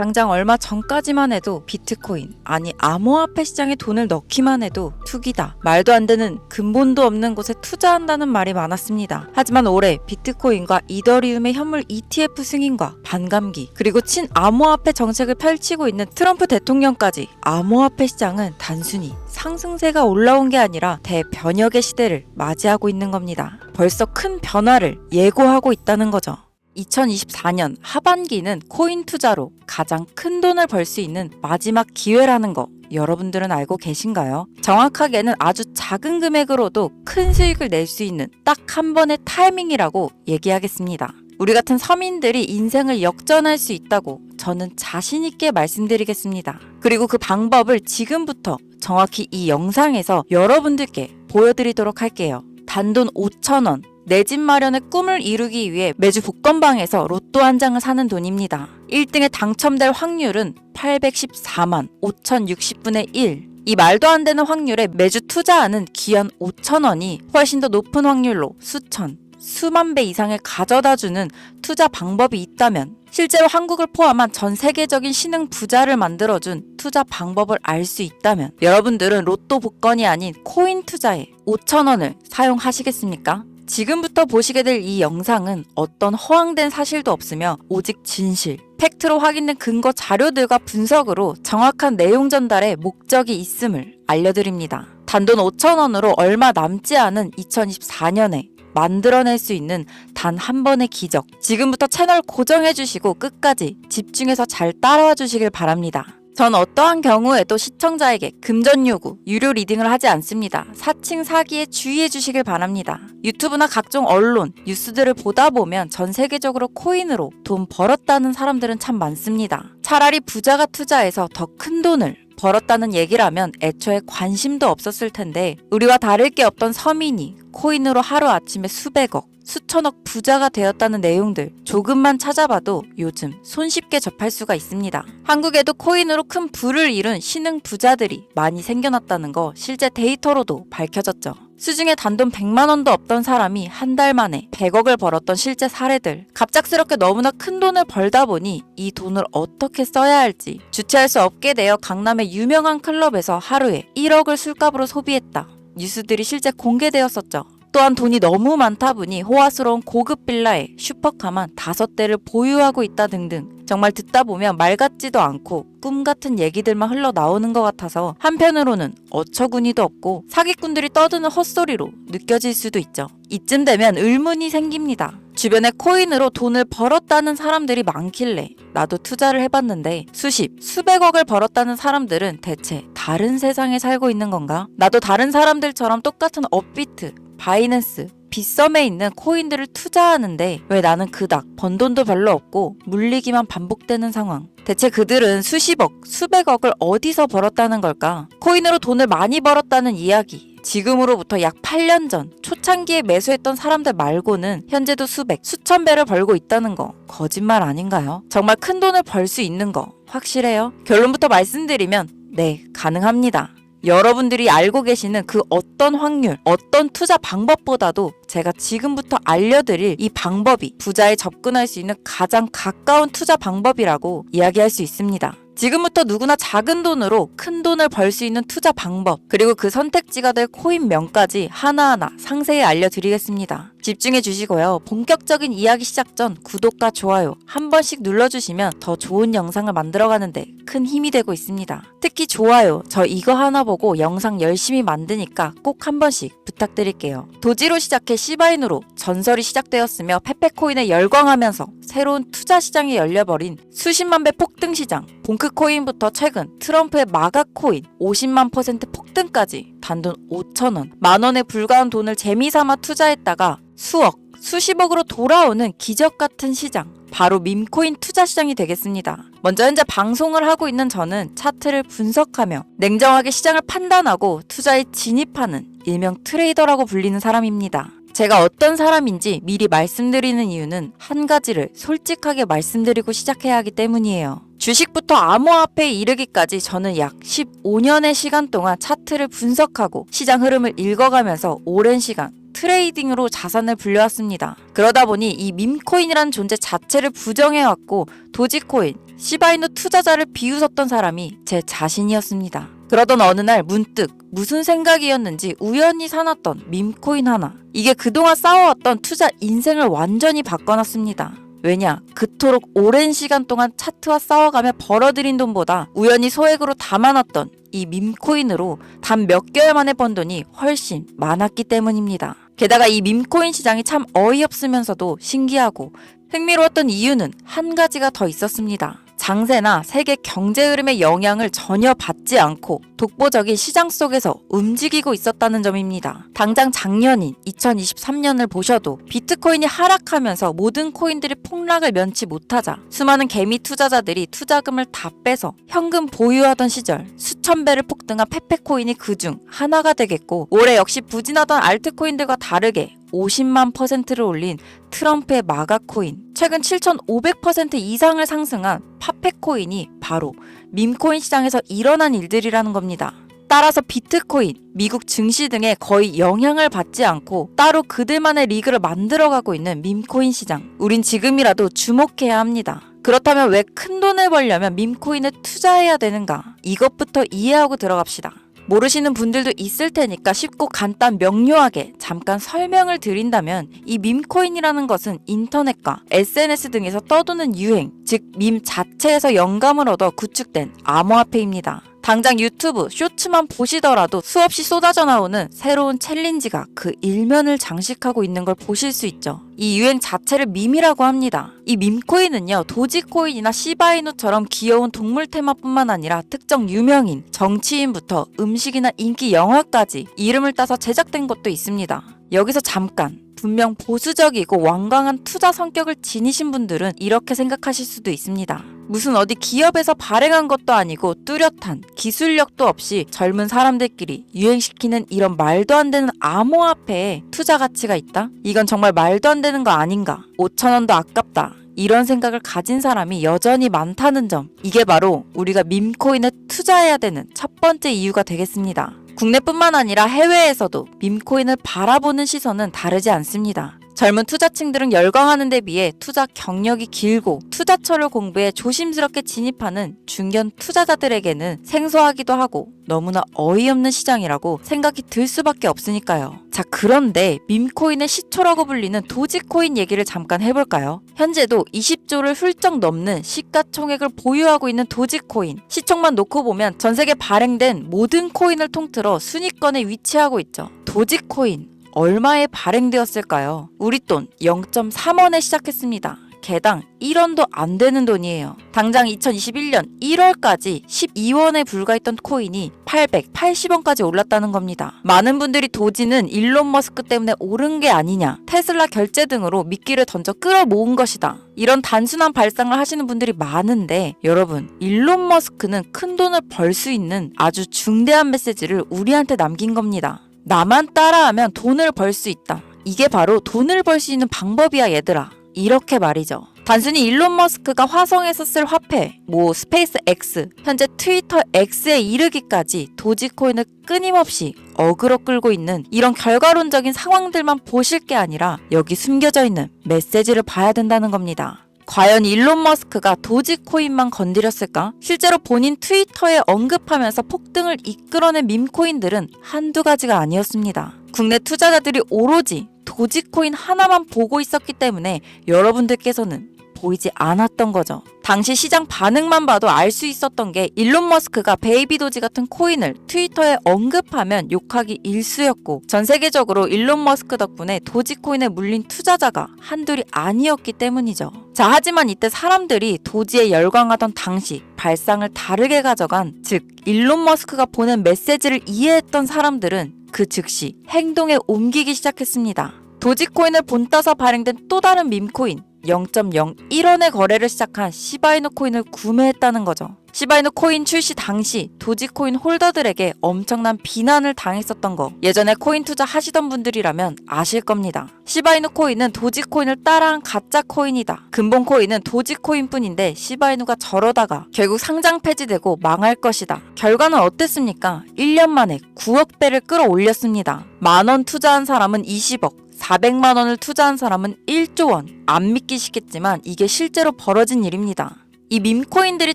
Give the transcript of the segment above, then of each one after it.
당장 얼마 전까지만 해도 비트코인, 아니 암호화폐 시장에 돈을 넣기만 해도 투기다. 말도 안 되는 근본도 없는 곳에 투자한다는 말이 많았습니다. 하지만 올해 비트코인과 이더리움의 현물 ETF 승인과 반감기, 그리고 친 암호화폐 정책을 펼치고 있는 트럼프 대통령까지 암호화폐 시장은 단순히 상승세가 올라온 게 아니라 대변혁의 시대를 맞이하고 있는 겁니다. 벌써 큰 변화를 예고하고 있다는 거죠. 2024년 하반기는 코인 투자로 가장 큰 돈을 벌 수 있는 마지막 기회라는 거 여러분들은 알고 계신가요? 정확하게는 아주 작은 금액으로도 큰 수익을 낼 수 있는 딱 한 번의 타이밍이라고 얘기하겠습니다. 우리 같은 서민들이 인생을 역전할 수 있다고 저는 자신있게 말씀드리겠습니다. 그리고 그 방법을 지금부터 정확히 이 영상에서 여러분들께 보여드리도록 할게요. 단돈 5,000원, 내 집 마련의 꿈을 이루기 위해 매주 복권방에서 로또 한 장을 사는 돈입니다. 1등에 당첨될 확률은 814만 5,060분의 1. 이 말도 안 되는 확률에 매주 투자하는 귀한 5,000원이 훨씬 더 높은 확률로 수천, 수만 배 이상을 가져다 주는 투자 방법이 있다면 실제로 한국을 포함한 전 세계적인 신흥 부자를 만들어준 투자 방법을 알 수 있다면 여러분들은 로또 복권이 아닌 코인 투자에 5,000원을 사용하시겠습니까? 지금부터 보시게 될 이 영상은 어떤 허황된 사실도 없으며 오직 진실, 팩트로 확인된 근거 자료들과 분석으로 정확한 내용 전달에 목적이 있음을 알려드립니다. 단돈 5,000원으로 얼마 남지 않은 2024년에 만들어낼 수 있는 단 한 번의 기적. 지금부터 채널 고정해주시고 끝까지 집중해서 잘 따라와 주시길 바랍니다. 전 어떠한 경우에도 시청자에게 금전 요구, 유료 리딩을 하지 않습니다. 사칭 사기에 주의해 주시길 바랍니다. 유튜브나 각종 언론, 뉴스들을 보다 보면 전 세계적으로 코인으로 돈 벌었다는 사람들은 참 많습니다. 차라리 부자가 투자해서 더 큰 돈을 벌었다는 얘기라면 애초에 관심도 없었을 텐데 우리와 다를 게 없던 서민이 코인으로 하루아침에 수백억, 수천억 부자가 되었다는 내용들 조금만 찾아봐도 요즘 손쉽게 접할 수가 있습니다. 한국에도 코인으로 큰 부를 이룬 신흥 부자들이 많이 생겨났다는 거 실제 데이터로도 밝혀졌죠. 수중에 단돈 100만 원도 없던 사람이 한 달 만에 100억을 벌었던 실제 사례들. 갑작스럽게 너무나 큰 돈을 벌다 보니 이 돈을 어떻게 써야 할지 주체할 수 없게 되어 강남의 유명한 클럽에서 하루에 1억을 술값으로 소비했다. 뉴스들이 실제 공개되었었죠. 또한 돈이 너무 많다 보니 호화스러운 고급 빌라에 슈퍼카만 다섯 대를 보유하고 있다 등등 정말 듣다 보면 말 같지도 않고 꿈 같은 얘기들만 흘러나오는 것 같아서 한편으로는 어처구니도 없고 사기꾼들이 떠드는 헛소리로 느껴질 수도 있죠. 이쯤 되면 의문이 생깁니다. 주변에 코인으로 돈을 벌었다는 사람들이 많길래 나도 투자를 해봤는데 수십, 수백억을 벌었다는 사람들은 대체 다른 세상에 살고 있는 건가? 나도 다른 사람들처럼 똑같은 업비트, 바이낸스, 빗썸에 있는 코인들을 투자하는데 왜 나는 그닥 번 돈도 별로 없고 물리기만 반복되는 상황. 대체 그들은 수십억, 수백억을 어디서 벌었다는 걸까? 코인으로 돈을 많이 벌었다는 이야기. 지금으로부터 약 8년 전 초창기에 매수했던 사람들 말고는 현재도 수백, 수천 배를 벌고 있다는 거 거짓말 아닌가요? 정말 큰 돈을 벌 수 있는 거 확실해요? 결론부터 말씀드리면 네, 가능합니다. 여러분들이 알고 계시는 그 어떤 확률, 어떤 투자 방법보다도 제가 지금부터 알려드릴 이 방법이 부자에 접근할 수 있는 가장 가까운 투자 방법이라고 이야기할 수 있습니다. 지금부터 누구나 작은 돈으로 큰 돈을 벌 수 있는 투자 방법, 그리고 그 선택지가 될 코인명까지 하나하나 상세히 알려드리겠습니다. 집중해 주시고요. 본격적인 이야기 시작 전 구독과 좋아요 한 번씩 눌러주시면 더 좋은 영상을 만들어가는데 큰 힘이 되고 있습니다. 특히 좋아요, 저 이거 하나 보고 영상 열심히 만드니까 꼭 한 번씩 부탁드릴게요. 도지로 시작해 시바인으로 전설이 시작되었으며 페페코인에 열광하면서 새로운 투자 시장이 열려버린 수십만 배 폭등 시장, 봉크 코인부터 최근 트럼프의 마가코인 50만 퍼센트 폭등까지 단돈 5천 원, 만 원에 불과한 돈을 재미삼아 투자했다가 수억, 수십억으로 돌아오는 기적 같은 시장. 바로 밈코인 투자 시장이 되겠습니다. 먼저 현재 방송을 하고 있는 저는 차트를 분석하며 냉정하게 시장을 판단하고 투자에 진입하는 일명 트레이더라고 불리는 사람입니다. 제가 어떤 사람인지 미리 말씀드리는 이유는 한 가지를 솔직하게 말씀드리고 시작해야 하기 때문이에요. 주식부터 암호화폐에 이르기까지 저는 약 15년의 시간 동안 차트를 분석하고 시장 흐름을 읽어가면서 오랜 시간 트레이딩으로 자산을 불려왔습니다. 그러다 보니 이 밈코인이라는 존재 자체를 부정해왔고 도지코인, 시바이누 투자자를 비웃었던 사람이 제 자신이었습니다. 그러던 어느 날 문득 무슨 생각이었는지 우연히 사놨던 밈코인 하나. 이게 그동안 쌓아왔던 투자 인생을 완전히 바꿔놨습니다. 왜냐? 그토록 오랜 시간 동안 차트와 싸워가며 벌어들인 돈보다 우연히 소액으로 담아놨던 이 밈코인으로 단 몇 개월 만에 번 돈이 훨씬 많았기 때문입니다. 게다가 이 밈코인 시장이 참 어이없으면서도 신기하고 흥미로웠던 이유는 한 가지가 더 있었습니다. 장세나 세계 경제 흐름의 영향을 전혀 받지 않고 독보적인 시장 속에서 움직이고 있었다는 점입니다. 당장 작년인 2023년을 보셔도 비트코인이 하락하면서 모든 코인들이 폭락을 면치 못하자 수많은 개미 투자자들이 투자금을 다 빼서 현금 보유하던 시절 수천 배를 폭등한 페페코인이 그중 하나가 되겠고 올해 역시 부진하던 알트코인들과 다르게 50만 퍼센트를 올린 트럼프의 마가코인, 최근 7,500% 이상을 상승한 파페코인이 바로 밈코인 시장에서 일어난 일들이라는 겁니다. 따라서 비트코인, 미국 증시 등에 거의 영향을 받지 않고 따로 그들만의 리그를 만들어가고 있는 밈코인 시장. 우린 지금이라도 주목해야 합니다. 그렇다면 왜 큰 돈을 벌려면 밈코인에 투자해야 되는가? 이것부터 이해하고 들어갑시다. 모르시는 분들도 있을 테니까 쉽고 간단 명료하게 잠깐 설명을 드린다면 이 밈코인이라는 것은 인터넷과 SNS 등에서 떠도는 유행, 즉 밈 자체에서 영감을 얻어 구축된 암호화폐입니다. 당장 유튜브 쇼츠만 보시더라도 수없이 쏟아져 나오는 새로운 챌린지가 그 일면을 장식하고 있는 걸 보실 수 있죠. 이 유행 자체를 밈이라고 합니다. 이 밈코인은요, 도지코인이나 시바이누처럼 귀여운 동물 테마뿐만 아니라 특정 유명인, 정치인부터 음식이나 인기 영화까지 이름을 따서 제작된 것도 있습니다. 여기서 잠깐 분명 보수적이고 완강한 투자 성격을 지니신 분들은 이렇게 생각하실 수도 있습니다. 무슨 어디 기업에서 발행한 것도 아니고 뚜렷한 기술력도 없이 젊은 사람들끼리 유행시키는 이런 말도 안 되는 암호화폐에 투자 가치가 있다? 이건 정말 말도 안 되는 거 아닌가? 5천원도 아깝다. 이런 생각을 가진 사람이 여전히 많다는 점. 이게 바로 우리가 밈코인에 투자해야 되는 첫 번째 이유가 되겠습니다. 국내뿐만 아니라 해외에서도 밈코인을 바라보는 시선은 다르지 않습니다. 젊은 투자층들은 열광하는 데 비해 투자 경력이 길고 투자처를 공부해 조심스럽게 진입하는 중견 투자자들에게는 생소하기도 하고 너무나 어이없는 시장이라고 생각이 들 수밖에 없으니까요. 자, 그런데 밈코인의 시초라고 불리는 도지코인 얘기를 잠깐 해볼까요? 현재도 20조를 훌쩍 넘는 시가총액을 보유하고 있는 도지코인. 시총만 놓고 보면 전 세계 발행된 모든 코인을 통틀어 순위권에 위치하고 있죠. 도지코인. 얼마에 발행되었을까요? 우리 돈 0.3원에 시작했습니다. 개당 1원도 안 되는 돈이에요. 당장 2021년 1월까지 12원에 불과했던 코인이 880원까지 올랐다는 겁니다. 많은 분들이 도지는 일론 머스크 때문에 오른 게 아니냐, 테슬라 결제 등으로 미끼를 던져 끌어모은 것이다. 이런 단순한 발상을 하시는 분들이 많은데 여러분, 일론 머스크는 큰 돈을 벌 수 있는 아주 중대한 메시지를 우리한테 남긴 겁니다. 나만 따라하면 돈을 벌 수 있다. 이게 바로 돈을 벌 수 있는 방법이야, 얘들아. 이렇게 말이죠. 단순히 일론 머스크가 화성에서 쓸 화폐, 뭐 스페이스 X, 현재 트위터 X에 이르기까지 도지코인을 끊임없이 어그로 끌고 있는 이런 결과론적인 상황들만 보실 게 아니라 여기 숨겨져 있는 메시지를 봐야 된다는 겁니다. 과연 일론 머스크가 도지코인만 건드렸을까? 실제로 본인 트위터에 언급하면서 폭등을 이끌어낸 밈코인들은 한두 가지가 아니었습니다. 국내 투자자들이 오로지 도지코인 하나만 보고 있었기 때문에 여러분들께서는 보이지 않았던 거죠. 당시 시장 반응만 봐도 알 수 있었던 게 일론 머스크가 베이비 도지 같은 코인을 트위터에 언급하면 욕하기 일쑤였고 전 세계적으로 일론 머스크 덕분에 도지코인에 물린 투자자가 한둘이 아니었기 때문이죠. 자, 하지만 이때 사람들이 도지에 열광하던 당시 발상을 다르게 가져간 즉 일론 머스크가 보낸 메시지를 이해했던 사람들은 그 즉시 행동에 옮기기 시작했습니다. 도지코인을 본따서 발행된 또 다른 밈코인 0.01원의 거래를 시작한 시바이누 코인을 구매했다는 거죠. 시바이누 코인 출시 당시 도지코인 홀더들에게 엄청난 비난을 당했었던 거 예전에 코인 투자 하시던 분들이라면 아실 겁니다. 시바이누 코인은 도지코인을 따라한 가짜 코인이다. 근본 코인은 도지코인뿐인데 시바이누가 저러다가 결국 상장 폐지되고 망할 것이다. 결과는 어땠습니까? 1년 만에 9억 배를 끌어올렸습니다. 만원 투자한 사람은 20억, 400만 원을 투자한 사람은 1조 원. 안 믿기시겠지만 이게 실제로 벌어진 일입니다. 이 밈코인들이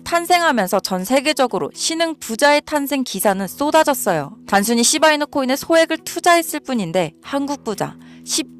탄생하면서 전 세계적으로 신흥 부자의 탄생 기사는 쏟아졌어요. 단순히 시바이누 코인에 소액을 투자했을 뿐인데 한국 부자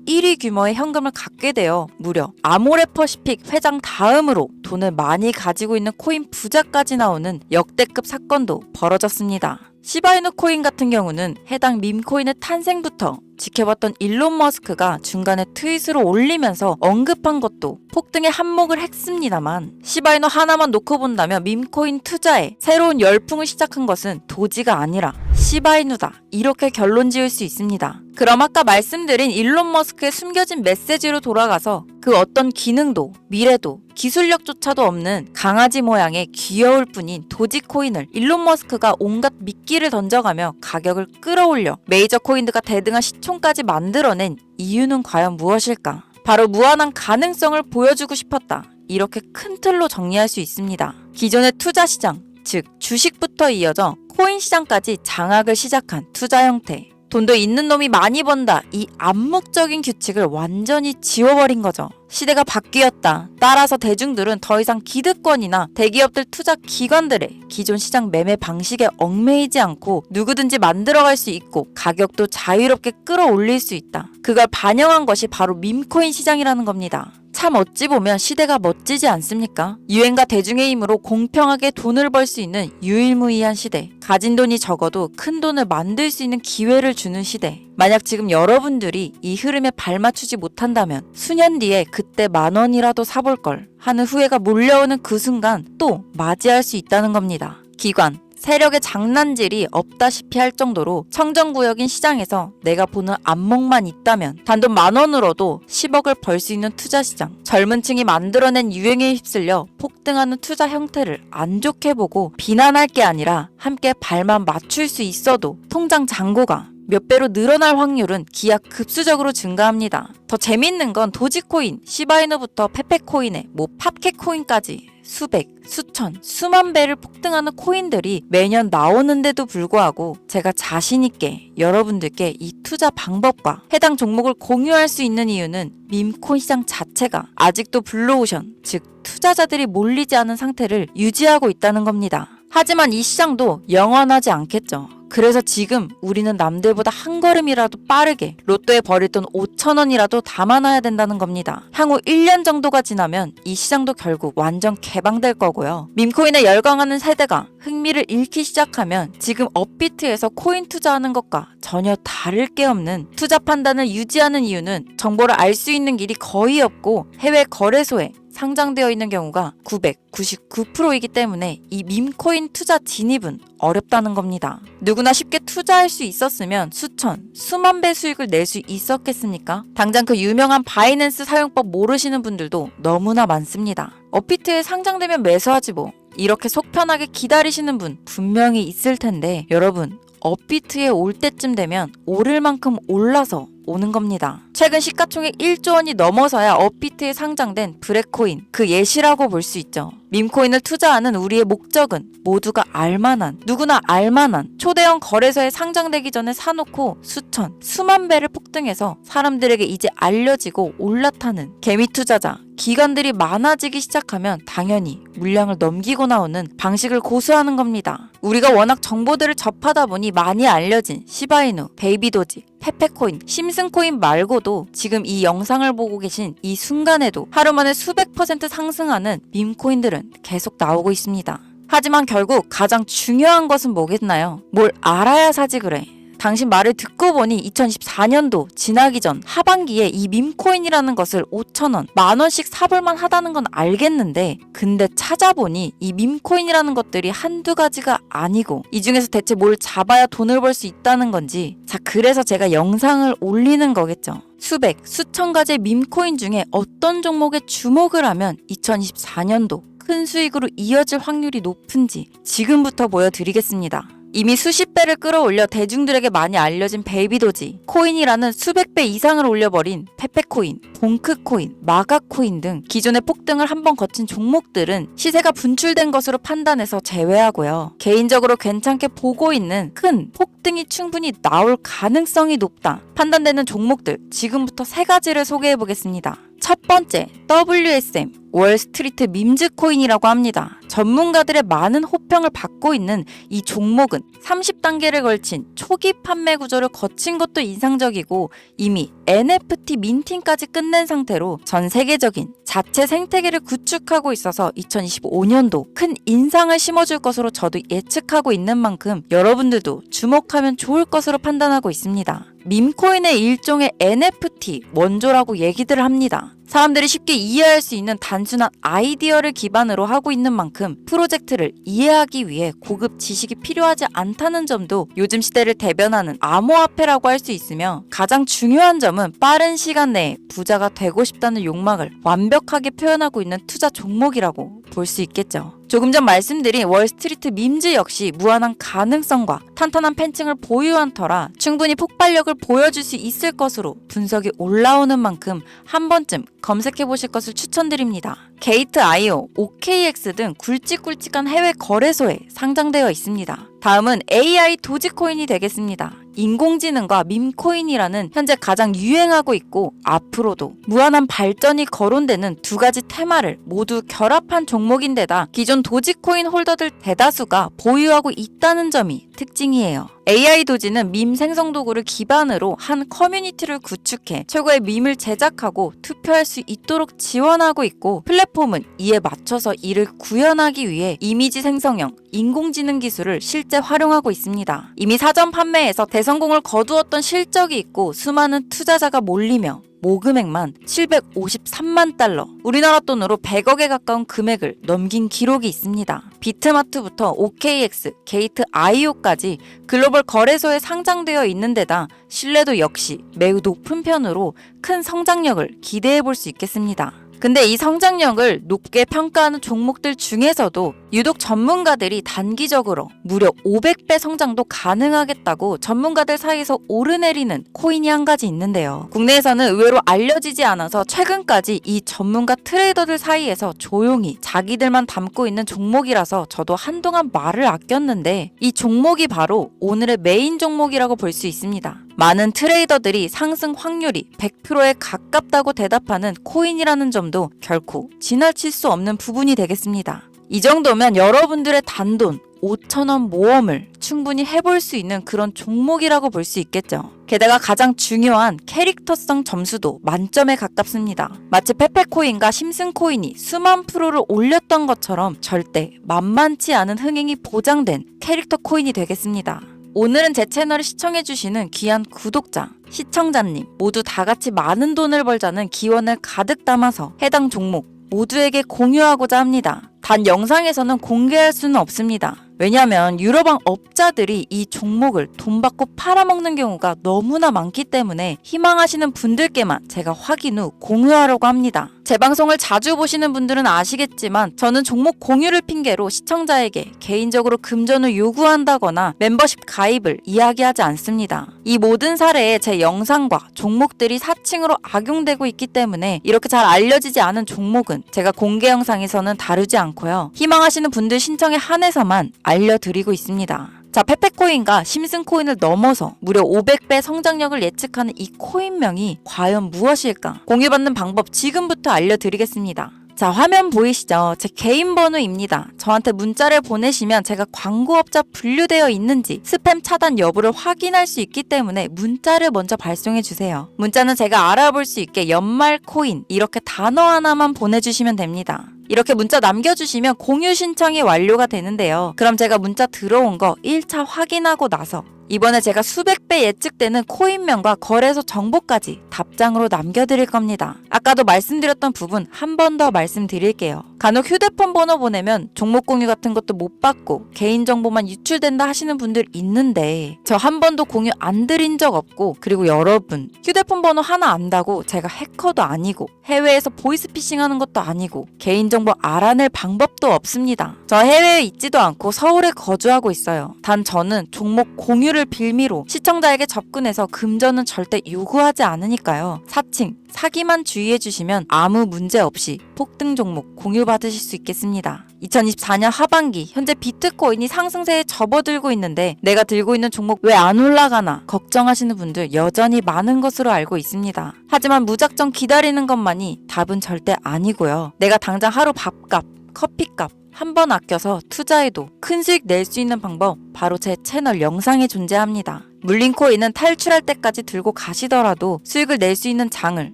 11위 규모의 현금을 갖게 되어 무려 아모레퍼시픽 회장 다음으로 돈을 많이 가지고 있는 코인 부자까지 나오는 역대급 사건도 벌어졌습니다. 시바이누 코인 같은 경우는 해당 밈코인의 탄생부터 지켜봤던 일론 머스크가 중간에 트윗으로 올리면서 언급한 것도 폭등의 한몫을 했습니다만 시바이누 하나만 놓고 본다면 밈코인 투자에 새로운 열풍을 시작한 것은 도지가 아니라 시바이누다 이렇게 결론 지을 수 있습니다. 그럼 아까 말씀드린 일론 머스크 의 숨겨진 메시지로 돌아가서 그 어떤 기능도 미래도 기술력조차도 없는 강아지 모양의 귀여울 뿐인 도지코인을 일론 머스크가 온갖 미끼를 던져가며 가격을 끌어올려 메이저 코인들과 대등한 시총까지 만들어낸 이유는 과연 무엇일까? 바로 무한한 가능성을 보여주고 싶었다. 이렇게 큰 틀로 정리할 수 있습니다. 기존의 투자 시장, 즉 주식부터 이어져 코인 시장까지 장악을 시작한 투자 형태. 돈도 있는 놈이 많이 번다. 이 암묵적인 규칙을 완전히 지워버린 거죠. 시대가 바뀌었다. 따라서 대중들은 더 이상 기득권이나 대기업들 투자 기관들의 기존 시장 매매 방식에 얽매이지 않고 누구든지 만들어갈 수 있고 가격도 자유롭게 끌어올릴 수 있다. 그걸 반영한 것이 바로 밈코인 시장이라는 겁니다. 참 어찌 보면 시대가 멋지지 않습니까? 유행과 대중의 힘으로 공평하게 돈을 벌 수 있는 유일무이한 시대. 가진 돈이 적어도 큰 돈을 만들 수 있는 기회를 주는 시대. 만약 지금 여러분들이 이 흐름에 발맞추지 못한다면 수년 뒤에 그때 만 원이라도 사볼 걸 하는 후회가 몰려오는 그 순간 또 맞이할 수 있다는 겁니다. 기관, 세력의 장난질이 없다시피 할 정도로 청정구역인 시장에서 내가 보는 안목만 있다면 단돈 만 원으로도 10억을 벌 수 있는 투자 시장. 젊은 층이 만들어낸 유행에 휩쓸려 폭등하는 투자 형태를 안 좋게 보고 비난할 게 아니라 함께 발만 맞출 수 있어도 통장 잔고가 몇 배로 늘어날 확률은 기하 급수적으로 증가합니다. 더 재밌는 건 도지코인, 시바이누부터 페페코인에 뭐 팝캣코인까지 수백, 수천, 수만 배를 폭등하는 코인들이 매년 나오는데도 불구하고 제가 자신있게 여러분들께 이 투자 방법과 해당 종목을 공유할 수 있는 이유는 밈코인 시장 자체가 아직도 블루오션, 즉 투자자들이 몰리지 않은 상태를 유지하고 있다는 겁니다. 하지만 이 시장도 영원하지 않겠죠. 그래서 지금 우리는 남들보다 한 걸음이라도 빠르게 로또에 버릴 돈 5천 원이라도 담아놔야 된다는 겁니다. 향후 1년 정도가 지나면 이 시장도 결국 완전 개방될 거고요. 밈코인에 열광하는 세대가 흥미를 잃기 시작하면 지금 업비트에서 코인 투자하는 것과 전혀 다를 게 없는 투자 판단을 유지하는 이유는 정보를 알 수 있는 길이 거의 없고 해외 거래소에 상장되어 있는 경우가 999%이기 때문에 이 밈코인 투자 진입은 어렵다는 겁니다. 누구나 쉽게 투자할 수 있었으면 수천, 수만 배 수익을 낼 수 있었겠습니까? 당장 그 유명한 바이낸스 사용법 모르시는 분들도 너무나 많습니다. 업비트에 상장되면 매수하지 뭐. 이렇게 속 편하게 기다리시는 분 분명히 있을 텐데 여러분 업비트에 올 때쯤 되면 오를 만큼 올라서 오는 겁니다. 최근 시가총액 1조 원이 넘어서야 업비트에 상장된 브레코인 그 예시라고 볼 수 있죠. 밈코인을 투자하는 우리의 목적은 모두가 알만한 누구나 알만한 초대형 거래소에 상장되기 전에 사놓고 수천 수만 배를 폭등해서 사람들에게 이제 알려지고 올라타는 개미 투자자 기관들이 많아지기 시작하면 당연히 물량을 넘기고 나오는 방식을 고수하는 겁니다. 우리가 워낙 정보들을 접하다 보니 많이 알려진 시바이누, 베이비도지, 페페코인, 심슨코인 말고도 지금 이 영상을 보고 계신 이 순간에도 하루 만에 수백 퍼센트 상승하는 밈코인들은 계속 나오고 있습니다. 하지만 결국 가장 중요한 것은 뭐겠나요? 뭘 알아야 사지 그래. 당신 말을 듣고 보니 2014년도 지나기 전 하반기에 이 밈코인이라는 것을 5천원, 만원씩 사볼만 하다는 건 알겠는데 근데 찾아보니 이 밈코인이라는 것들이 한두 가지가 아니고 이 중에서 대체 뭘 잡아야 돈을 벌 수 있다는 건지 자 그래서 제가 영상을 올리는 거겠죠. 수백, 수천 가지의 밈코인 중에 어떤 종목에 주목을 하면 2024년도 큰 수익으로 이어질 확률이 높은지 지금부터 보여드리겠습니다. 이미 수십 배를 끌어올려 대중들에게 많이 알려진 베이비도지, 코인이라는 수백 배 이상을 올려버린 페페코인, 봉크코인, 마가코인 등 기존의 폭등을 한번 거친 종목들은 시세가 분출된 것으로 판단해서 제외하고요. 개인적으로 괜찮게 보고 있는 큰 폭등이 충분히 나올 가능성이 높다. 판단되는 종목들 지금부터 세 가지를 소개해 보겠습니다. 첫 번째, WSM, 월스트리트 밈즈 코인이라고 합니다. 전문가들의 많은 호평을 받고 있는 이 종목은 30단계를 걸친 초기 판매 구조를 거친 것도 인상적이고 이미 NFT 민팅까지 끝낸 상태로 전 세계적인 자체 생태계를 구축하고 있어서 2025년도 큰 인상을 심어줄 것으로 저도 예측하고 있는 만큼 여러분들도 주목하면 좋을 것으로 판단하고 있습니다. 밈코인의 일종의 NFT 원조라고 얘기들 합니다. 사람들이 쉽게 이해할 수 있는 단순한 아이디어를 기반으로 하고 있는 만큼 프로젝트를 이해하기 위해 고급 지식이 필요하지 않다는 점도 요즘 시대를 대변하는 암호화폐라고 할 수 있으며 가장 중요한 점은 빠른 시간 내에 부자가 되고 싶다는 욕망을 완벽하게 표현하고 있는 투자 종목이라고 볼 수 있겠죠. 조금 전 말씀드린 월스트리트 밈즈 역시 무한한 가능성과 탄탄한 팬층을 보유한 터라 충분히 폭발력을 보여줄 수 있을 것으로 분석이 올라오는 만큼 한 번쯤 검색해 보실 것을 추천드립니다. 게이트.io, OKX 등 굵직굵직한 해외 거래소에 상장되어 있습니다. 다음은 AI 도지코인이 되겠습니다. 인공지능과 밈코인이라는 현재 가장 유행하고 있고 앞으로도 무한한 발전이 거론되는 두 가지 테마를 모두 결합한 종목인데다 기존 도지코인 홀더들 대다수가 보유하고 있다는 점이 특징이에요. AI 도지는 밈 생성 도구를 기반으로 한 커뮤니티를 구축해 최고의 밈을 제작하고 투표할 수 있도록 지원하고 있고 플랫폼은 이에 맞춰서 이를 구현하기 위해 이미지 생성형 인공지능 기술을 실제 활용하고 있습니다. 이미 사전 판매에서 대 성공을 거두었던 실적이 있고 수많은 투자자가 몰리며 모금액만 753만 달러, 우리나라 돈으로 100억에 가까운 금액을 넘긴 기록이 있습니다. 비트마트부터 OKX, 게이트 IO까지 글로벌 거래소에 상장되어 있는 데다 신뢰도 역시 매우 높은 편으로 큰 성장력을 기대해 볼 수 있겠습니다. 근데 이 성장력을 높게 평가하는 종목들 중에서도 유독 전문가들이 단기적으로 무려 500배 성장도 가능하겠다고 전문가들 사이에서 오르내리는 코인이 한 가지 있는데요. 국내에서는 의외로 알려지지 않아서 최근까지 이 전문가 트레이더들 사이에서 조용히 자기들만 담고 있는 종목이라서 저도 한동안 말을 아꼈는데 이 종목이 바로 오늘의 메인 종목이라고 볼 수 있습니다. 많은 트레이더들이 상승 확률이 100%에 가깝다고 대답하는 코인이라는 점도 결코 지나칠 수 없는 부분이 되겠습니다. 이 정도면 여러분들의 단돈 5천원 모험을 충분히 해볼 수 있는 그런 종목이라고 볼 수 있겠죠. 게다가 가장 중요한 캐릭터성 점수도 만점에 가깝습니다. 마치 페페코인과 심슨코인이 수만 프로를 올렸던 것처럼 절대 만만치 않은 흥행이 보장된 캐릭터 코인이 되겠습니다. 오늘은 제 채널을 시청해주시는 귀한 구독자, 시청자님 모두 다 같이 많은 돈을 벌자는 기원을 가득 담아서 해당 종목 모두에게 공유하고자 합니다. 단 영상에서는 공개할 수는 없습니다. 왜냐하면 유럽왕 업자들이 이 종목을 돈 받고 팔아먹는 경우가 너무나 많기 때문에 희망하시는 분들께만 제가 확인 후 공유하려고 합니다. 제 방송을 자주 보시는 분들은 아시겠지만 저는 종목 공유를 핑계로 시청자에게 개인적으로 금전을 요구한다거나 멤버십 가입을 이야기하지 않습니다. 이 모든 사례에 제 영상과 종목들이 사칭으로 악용되고 있기 때문에 이렇게 잘 알려지지 않은 종목은 제가 공개 영상에서는 다루지 않고요. 희망하시는 분들 신청에 한해서만 알려드리고 있습니다. 자, 페페코인과 심슨코인을 넘어서 무려 500배 성장력을 예측하는 이 코인명이 과연 무엇일까? 공유받는 방법 지금부터 알려드리겠습니다. 자, 화면 보이시죠? 제 개인 번호입니다. 저한테 문자를 보내시면 제가 광고업자 분류되어 있는지 스팸 차단 여부를 확인할 수 있기 때문에 문자를 먼저 발송해 주세요. 문자는 제가 알아볼 수 있게 연말 코인 이렇게 단어 하나만 보내주시면 됩니다. 이렇게 문자 남겨주시면 공유 신청이 완료가 되는데요. 그럼 제가 문자 들어온 거 1차 확인하고 나서 이번에 제가 수백 배 예측되는 코인명과 거래소 정보까지 답장으로 남겨드릴 겁니다. 아까도 말씀드렸던 부분 한 번 더 말씀드릴게요. 간혹 휴대폰 번호 보내면 종목 공유 같은 것도 못 받고 개인정보만 유출된다 하시는 분들 있는데 저 한 번도 공유 안 드린 적 없고 그리고 여러분 휴대폰 번호 하나 안다고 제가 해커도 아니고 해외에서 보이스피싱 하는 것도 아니고 개인정보 알아낼 방법도 없습니다. 저 해외에 있지도 않고 서울에 거주하고 있어요. 단 저는 종목 공유 를 빌미로 시청자에게 접근해서 금전은 절대 요구하지 않으니까요. 사칭, 사기만 주의해 주시면 아무 문제 없이 폭등 종목 공유받으실 수 있겠습니다. 2024년 하반기 현재 비트코인이 상승세에 접어들고 있는데 내가 들고 있는 종목 왜 안 올라가나 걱정하시는 분들 여전히 많은 것으로 알고 있습니다. 하지만 무작정 기다리는 것만이 답은 절대 아니고요. 내가 당장 하루 밥값, 커피값 한번 아껴서 투자해도 큰 수익 낼 수 있는 방법 바로 제 채널 영상에 존재합니다. 물린 코인은 탈출할 때까지 들고 가시더라도 수익을 낼 수 있는 장을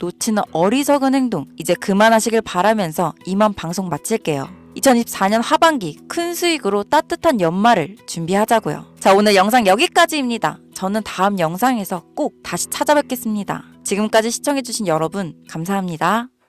놓치는 어리석은 행동 이제 그만하시길 바라면서 이만 방송 마칠게요. 2024년 하반기 큰 수익으로 따뜻한 연말을 준비하자고요. 자, 오늘 영상 여기까지입니다. 저는 다음 영상에서 꼭 다시 찾아뵙겠습니다. 지금까지 시청해주신 여러분, 감사합니다.